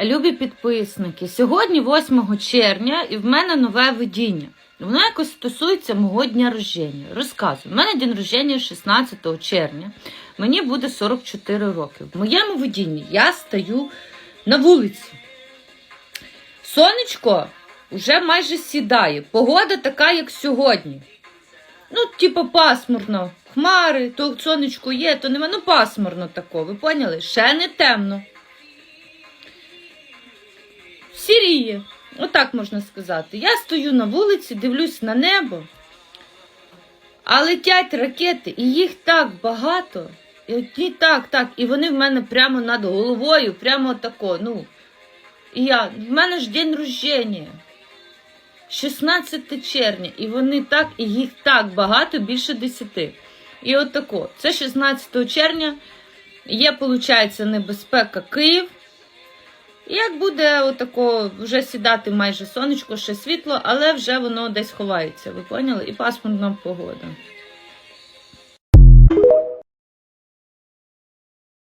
Любі підписники, сьогодні 8 червня, і в мене нове видіння. Воно якось стосується мого дня рождення. Розказую, в мене день рождення 16 червня. Мені буде 44 роки. В моєму видінні я стою на вулиці. Сонечко вже майже сідає. Погода така, як сьогодні. Ну, типу, пасмурно. Хмари, то сонечко є, то нема. Ну, пасмурно тако, ви поняли? Ще не темно. Сіріє. Отак можна сказати. Я стою на вулиці, дивлюсь на небо, а летять ракети, і їх так багато. І так, так, і вони в мене прямо над головою, прямо тако. Ну. І я, в мене ж день рождення. 16 червня, і вони так, і їх так багато, більше 10. І от. Це 16 червня. Є, виходить, небезпека Київ. І як буде отако вже сідати майже сонечко, ще світло, але вже воно десь ховається, ви поняли? І пасмурна погода.